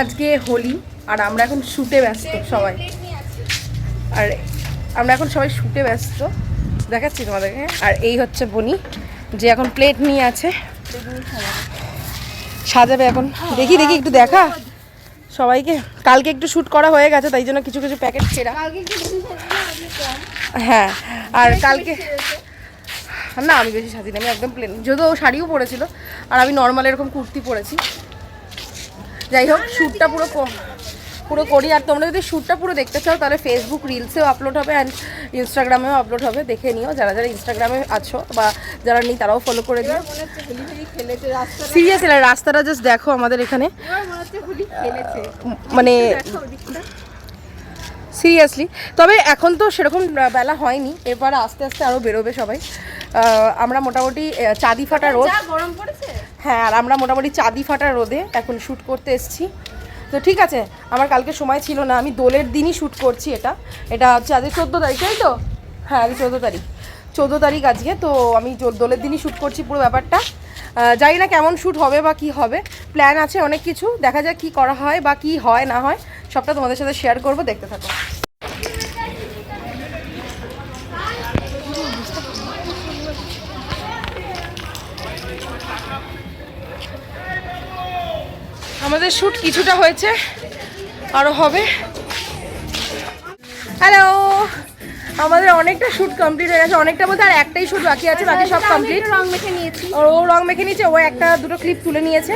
আজকে হোলি, আর আমরা এখন শুটে ব্যস্ত সবাই। আর আমরা এখন সবাই শুটে ব্যস্ত। দেখাচ্ছি তোমাদেরকে। আর এই হচ্ছে বনি, যে এখন প্লেট নিয়ে আছে। সাজাবে এখন। দেখি দেখি, একটু দেখা। সবাইকে। কালকে একটু শ্যুট করা হয়ে গেছে, তাই জন্য কিছু কিছু প্যাকেট ছেঁড়া। হ্যাঁ আর কালকে না, আমি বেশি সাজিনি, আমি একদম প্লেন যেহেতু ও শাড়িও পরেছিল, আর আমি নর্মাল এরকম কুর্তি পরেছি। যাই হোক শ্যুটটা পুরো পুরো করি। আর তোমরা যদি শ্যুটটা পুরো দেখতে চাও, তাহলে ফেসবুক রিলসেও আপলোড হবে অ্যান্ড ইনস্টাগ্রামেও আপলোড হবে। দেখে নিও, যারা যারা ইনস্টাগ্রামে আছো বা যারা নেই, তারাও ফলো করে দিও। সিরিয়াসলি রাস্তাটা জাস্ট দেখো আমাদের এখানে। মানে সিরিয়াসলি তবে এখন তো সেরকম বেলা হয়নি। এরপর আস্তে আস্তে আরও বেরোবে সবাই। আমরা মোটামুটি চাঁদি ফাটা রোদ গরম পড়েছে হ্যাঁ আর আমরা মোটামুটি চাঁদি ফাটা রোদে এখন শ্যুট করতে এসেছি। তো ঠিক আছে, আমার কালকে সময় ছিল না, আমি দোলের দিনই শ্যুট করছি এটা। এটা হচ্ছে আজকে চোদ্দ তারিখ, তাই তো? হ্যাঁ আজকে চোদ্দ তারিখ। চোদ্দ তারিখ আজকে, তো আমি দোলের দিনই শ্যুট করছি পুরো ব্যাপারটা। জানি না কেমন শ্যুট হবে বা কি হবে, প্ল্যান আছে অনেক কিছু, দেখা যাক কি করা হয় বা কি হয়, না হয়, সবটা তোমাদের সাথে শেয়ার করব, দেখতে থাকো। আমাদের শ্যুট কিছুটা হয়েছে আরও হবে। হ্যালো আমাদের অনেকটা শ্যুট কমপ্লিট হয়ে গেছে। অনেকটা বলতে আর একটাই শ্যুট বাকি আছে বাকি সব কমপ্লিট রং মেখে নিয়েছি। ও ও রং মেখে নিয়েছে ও একটা দুটো ক্লিপ তুলে নিয়েছে।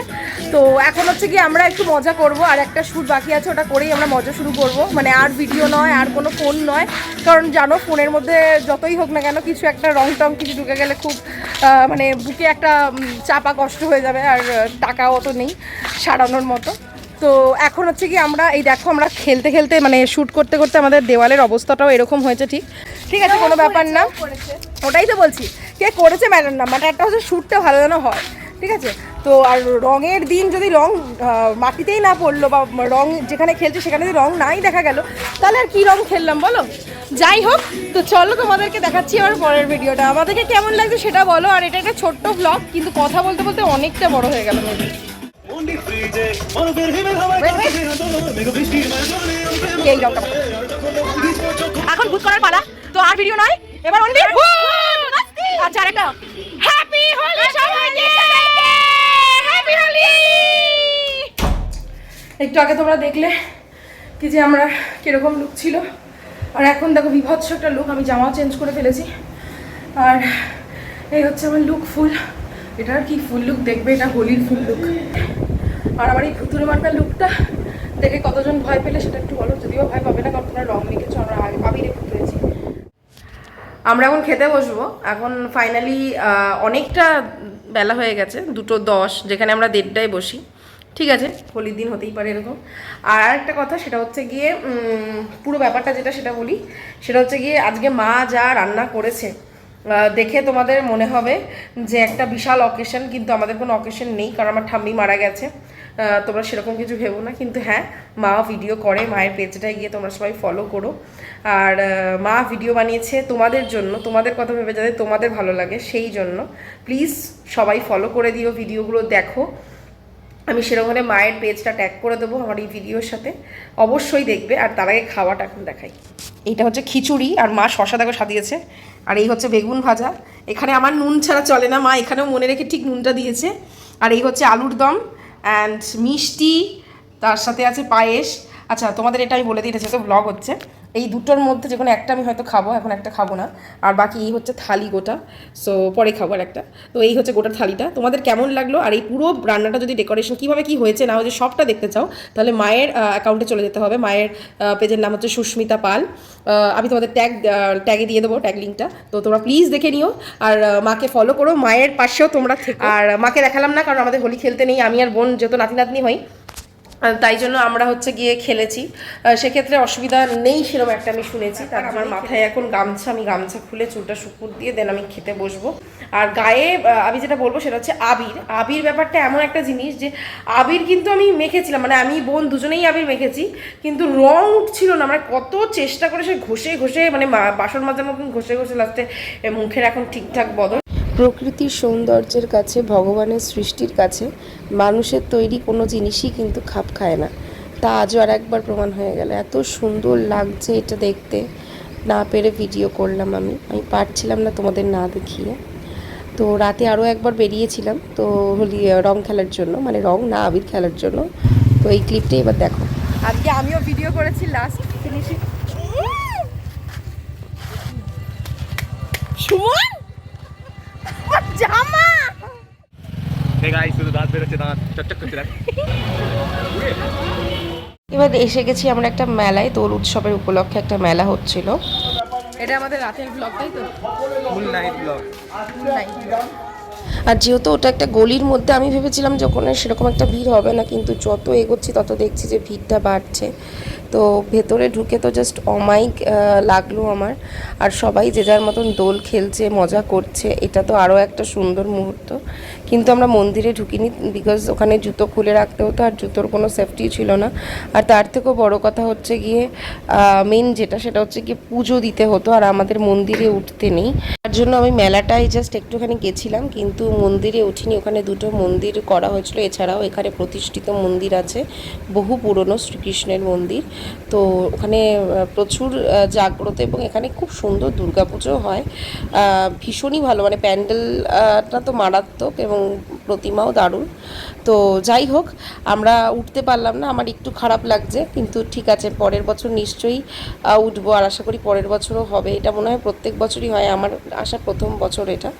তো এখন হচ্ছে কি আমরা একটু মজা করব আর একটা শ্যুট বাকি আছে ওটা করেই আমরা মজা শুরু করব। মানে আর ভিডিও নয় আর কোনো ফোন নয়। কারণ জানো ফোনের মধ্যে যতই হোক না কেন কিছু একটা রং টং কিছু ঢুকে গেলে খুব মানে বুকে একটা চাপা কষ্ট হয়ে যাবে আর টাকাও অত নেই সারানোর মতো। তো এখন হচ্ছে কি আমরা এই দেখো আমরা খেলতে খেলতে মানে শ্যুট করতে করতে আমাদের দেওয়ালের অবস্থাটাও এরকম হয়েছে ঠিক। ঠিক আছে কোনো ব্যাপার না। ওটাই তো বলছি কে করেছে ম্যাটার না মানে একটা হচ্ছে শ্যুটটা ভালো যেন হয়। ঠিক আছে? তো আর রঙের দিন যদি রং মাটিতেই না পড়ল বা রং যেখানে খেলছে সেখানে যদি রং নাই দেখা গেল তাহলে আর কী রং খেললাম বলো? যাই হোক তো চলো তোমাদেরকে দেখাচ্ছি আমার পরের ভিডিওটা। আমাদেরকে কেমন লাগছে সেটা বলো আর এটা একটা ছোট্ট ব্লগ কিন্তু কথা বলতে বলতে অনেকটা বড় হয়ে গেল এখন ভূত করার পালা। তো আর ভিডিও নয়। এবার অনলি আচ্ছা আরেকটা হ্যাপি হোলি সবাইকে! একটু আগে তোমরা দেখলে কি যে আমরা কীরকম লুক ছিল। আর এখন দেখো বিভৎস একটা লুক আমি জামাও চেঞ্জ করে ফেলেছি। আর এই হচ্ছে আমার লুক ফুল। এটা আর কি ফুল লুক দেখবে এটা হোলির ফুল লুক আর আমার এই ভুতুরে মার্কার লুকটা দেখে কতজন ভয় পেলে সেটা একটু বলো। যদিও ভয় পাবে না, কারণ তোমরা রং মেখেছো আমরা আবিরে ফুটেছি আমরা এখন খেতে বসবো। এখন ফাইনালি অনেকটা বেলা হয়ে গেছে, দুটো দশ, যেখানে আমরা দেড়টায় বসি। ঠিক আছে, হোলির দিন হতেই পারে এরকম। আর একটা কথা, সেটা হচ্ছে গিয়ে পুরো ব্যাপারটা যেটা সেটা বলি, সেটা হচ্ছে গিয়ে আজকে মা যা রান্না করেছে দেখে তোমাদের মনে হবে যে একটা বিশাল অকেশন কিন্তু আমাদের কোনো অকেশন নেই, কারণ আমার ঠাম্মি মারা গেছে। তোমরা সেরকম কিছু ভেবো না, কিন্তু হ্যাঁ মা ভিডিও করে, মায়ের পেজটায় গিয়ে তোমরা সবাই ফলো করো। আর মা ভিডিও বানিয়েছে তোমাদের জন্য, তোমাদের কথা ভেবে যাতে তোমাদের ভালো লাগে, সেই জন্য। প্লিজ সবাই ফলো করে দিও ভিডিওগুলো দেখো। আমি সেরকম হলে মায়ের পেজটা ট্যাগ করে দেবো আমার এই ভিডিওর সাথে। অবশ্যই দেখবে, আর তার আগে খাওয়াটা এখন দেখাই। এইটা হচ্ছে খিচুড়ি আর মা শশা দেখো সাজিয়েছে। আর এই হচ্ছে বেগুন ভাজা। এখানে আমার নুন ছাড়া চলে না, মা এখানেও মনে রেখে ঠিক নুনটা দিয়েছে। আর এই হচ্ছে আলুর দম অ্যান্ড মিষ্টি, তার সাথে আছে পায়েস। আচ্ছা তোমাদের এটা আমি বলে দিই, এটা যেহেতু ব্লগ হচ্ছে। এই দুটোর মধ্যে যে কোনো একটা আমি হয়তো খাব, এখন একটা খাব না। আর বাকি এই হচ্ছে থালি গোটা। সো পরে খাব আর একটা। তো এই হচ্ছে গোটা থালিটা। তোমাদের কেমন লাগল? আর এই পুরো রান্নাটা যদি ডেকোরেশন কীভাবে কী হয়েছে না হয়েছে সবটা দেখতে চাও, তাহলে মায়ের অ্যাকাউন্টে চলে যেতে হবে। মায়ের পেজের নাম হচ্ছে সুস্মিতা পাল। আমি তোমাদের ট্যাগ ট্যাগে দিয়ে দেবো ট্যাগ লিঙ্কটা তো তোমরা প্লিজ দেখে নিও। আর মাকে ফলো করো। মায়ের পাশেও তোমরা আর, মাকে দেখালাম না, কারণ আমাদের হোলি খেলতে নেই। আমি আর বোন যেহেতু নাতি নাতনি হই তাই জন্য আমরা হচ্ছে গিয়ে খেলেছি। সেক্ষেত্রে অসুবিধা নেই সেরকম একটা আমি শুনেছি। তার আমার মাথায় এখন গামছা আমি গামছা খুলে চুলটা শুকুর দিয়ে দেন আমি খেতে বসবো। আর গায়ে আমি যেটা বলব সেটা হচ্ছে আবির। আবির ব্যাপারটা এমন একটা জিনিস যে আবির কিন্তু আমি মেখেছিলাম মানে আমি বোন দুজনেই আবির মেখেছি কিন্তু রং উঠছিল না। মানে কত চেষ্টা করে সে ঘষে ঘষে মানে বাসন মাজার মতন ঘষে ঘষে লাস্টে মুখের এখন ঠিকঠাক বদল। প্রকৃতির সৌন্দর্যের কাছে ভগবানের সৃষ্টির কাছে মানুষের তৈরি কোনো জিনিসই কিন্তু খাপ খায় না। তা আজও আর একবার প্রমাণ হয়ে গেল। এত সুন্দর লাগছে এটা দেখতে। না পেরে ভিডিও করলাম আমি। আমি পারছিলাম না তোমাদের না দেখিয়ে। তো রাতে আরও একবার বেরিয়েছিলাম তো হোলি রং খেলার জন্য মানে রং না আবির খেলার জন্য। তো এই ক্লিপটা এবার দেখো। আজকে আমিও ভিডিও করেছি লাস্ট ফিনিশিং সুমন আমার জামা এই শুধু দাঁত বেরোচ্ছে দাঁত চকচক করতে রাখ এবার এসে গেছি আমরা একটা মেলায় দোল উৎসবের উপলক্ষে একটা মেলা হচ্ছিল। এটা আমাদের রাতের ব্লগ তাই তো? ফুল নাইট ব্লগ আর যেহেতু ওটা একটা গলির মধ্যে, আমি ভেবেছিলাম যে ওখানে সেরকম একটা ভিড় হবে না, কিন্তু যত এগোচ্ছি তত দেখছি যে ভিড়টা বাড়ছে। তো ভেতরে ঢুকে তো জাস্ট অমাইক লাগল আমার। আর সবাই যে যার মতন দোল খেলছে, মজা করছে, এটা তো আরও একটা সুন্দর মুহূর্ত। কিন্তু আমরা মন্দিরে ঢুকিনি বিকজ ওখানে জুতো খুলে রাখতে হতো আর জুতোর কোনো সেফটি ছিল না। আর তার থেকেও বড় কথা হচ্ছে গিয়ে মেন যেটা সেটা হচ্ছে গিয়ে পুজো দিতে হতো আর আমাদের মন্দিরে উঠতে নেই। তার জন্য আমি মেলাটাই জাস্ট একটুখানি গেছিলাম, কিন্তু মন্দিরে উঠিনি। ওখানে দুটো মন্দির করা হয়েছিল। এছাড়াও এখানে প্রতিষ্ঠিত মন্দির আছে, বহু পুরনো শ্রীকৃষ্ণের মন্দির। তো ওখানে প্রচুর জাগ্রত এবং এখানে খুব সুন্দর দুর্গাপুজো হয়। ভীষণই ভালো। মানে প্যান্ডেলটা তো মারাত্মক এবং প্রতিমাও দারুণ। তো যাই হোক, আমরা উঠতে পারলাম না, আমার একটু খারাপ লাগছে, কিন্তু ঠিক আছে, পরের বছর নিশ্চয়ই উঠবো আর আশা করি পরের বছরও হবে। এটা মনে হয় প্রত্যেক বছরই হয়, আমার আসা প্রথম বছর এটা।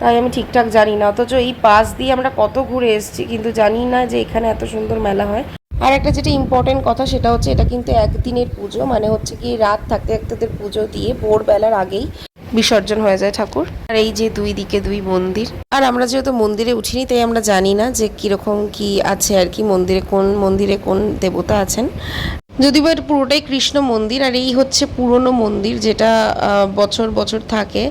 তাই আমি ঠিকঠাক জানি না, অথচ এই পাশ দিয়ে আমরা কত ঘুরে এসেছি, কিন্তু জানি না যে এখানে এত সুন্দর মেলা হয়। আর একটা যেটা ইম্পর্টেন্ট কথা, সেটা হচ্ছে এটা কিন্তু একদিনের পুজো মানে হচ্ছে কি রাত থাকতে থাকতে পুজো দিয়ে ভোরবেলার আগেই বিসর্জন হয়ে যায় ঠাকুর। আর এই যে দুই দিকে দুই মন্দির। আর আমরা যেহেতু মন্দিরে উঠিনি, তাই আমরা জানি না যে কীরকম কি আছে আর কি মন্দিরে কোন মন্দিরে কোন দেবতা আছেন। যদিও এটা পুরোটাই কৃষ্ণ মন্দির আর এই হচ্ছে পুরনো মন্দির যেটা বছর বছর থাকে।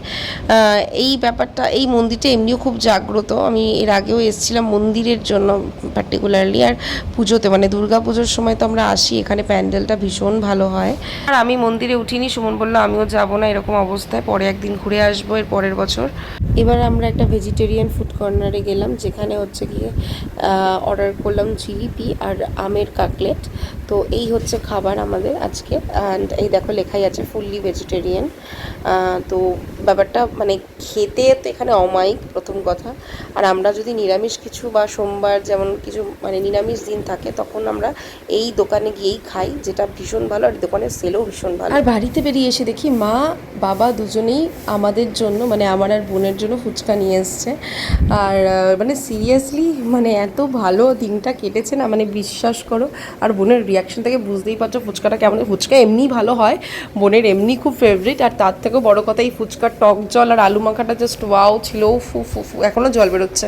এই ব্যাপারটা, এই মন্দিরটা এমনিও খুব জাগ্রত। আমি এর আগেও এসেছিলাম মন্দিরের জন্য পার্টিকুলারলি আর পুজোতে মানে দুর্গা পুজোর সময় তো আমরা আসি, এখানে প্যান্ডেলটা ভীষণ ভালো হয়। আর আমি মন্দিরে উঠিনি, সুমন বলল, আমিও যাব না, এরকম অবস্থায় পরে একদিন ঘুরে আসব এর পরের বছর। এবার আমরা একটা ভেজিটেরিয়ান ফুড কর্নারে গেলাম, যেখানে হচ্ছে গিয়ে অর্ডার করলাম জিলিপি আর আমের কাটলেট তো এই হচ্ছে খাবার আমাদের আজকে। অ্যান্ড এই দেখো লেখাই আছে ফুললি ভেজিটেরিয়ান তো ব্যাপারটা মানে খেতে তো এখানে অমায়িক প্রথম কথা। আর আমরা যদি নিরামিষ কিছু বা সোমবার যেমন কিছু মানে নিরামিষ দিন থাকে, তখন আমরা এই দোকানে গিয়েই খাই, যেটা ভীষণ ভালো আর দোকানের সেলও ভীষণ ভালো। আর বাড়িতে বেরিয়ে এসে দেখি মা, বাবা দুজনেই আমাদের জন্য মানে আমার আর বোনের জন্য ফুচকা নিয়ে এসছে। আর মানে সিরিয়াসলি মানে এত ভালো দিনটা কেটেছে না মানে বিশ্বাস করো। আর বোনের রিয়াকশন থেকে বুঝতেই পারছ ফুচকাটা কেমন। ফুচকা এমনি ভালো হয়, বোনের এমনি খুব ফেভারিট আর তার থেকেও বড় কথা এই ফুচকার টক জল আর আলু মাখাটা জাস্ট ওয়াও ছিল ফু ফু ফু এখনও জল বেরোচ্ছে।